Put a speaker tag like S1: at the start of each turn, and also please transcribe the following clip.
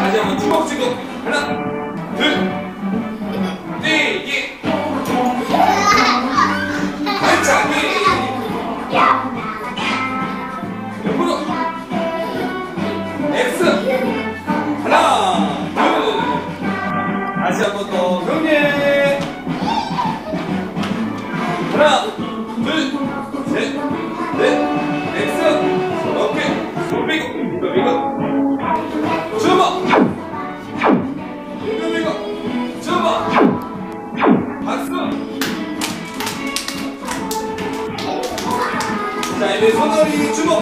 S1: 다시 한번 치고 하나 둘뛰기 발차기 옆으로 X 더 경례. 하나 둘셋넷 X 오케이. 손비고 비고. 주먹. 비고 비고 주먹. 박수. 자 이제 손놀이 주먹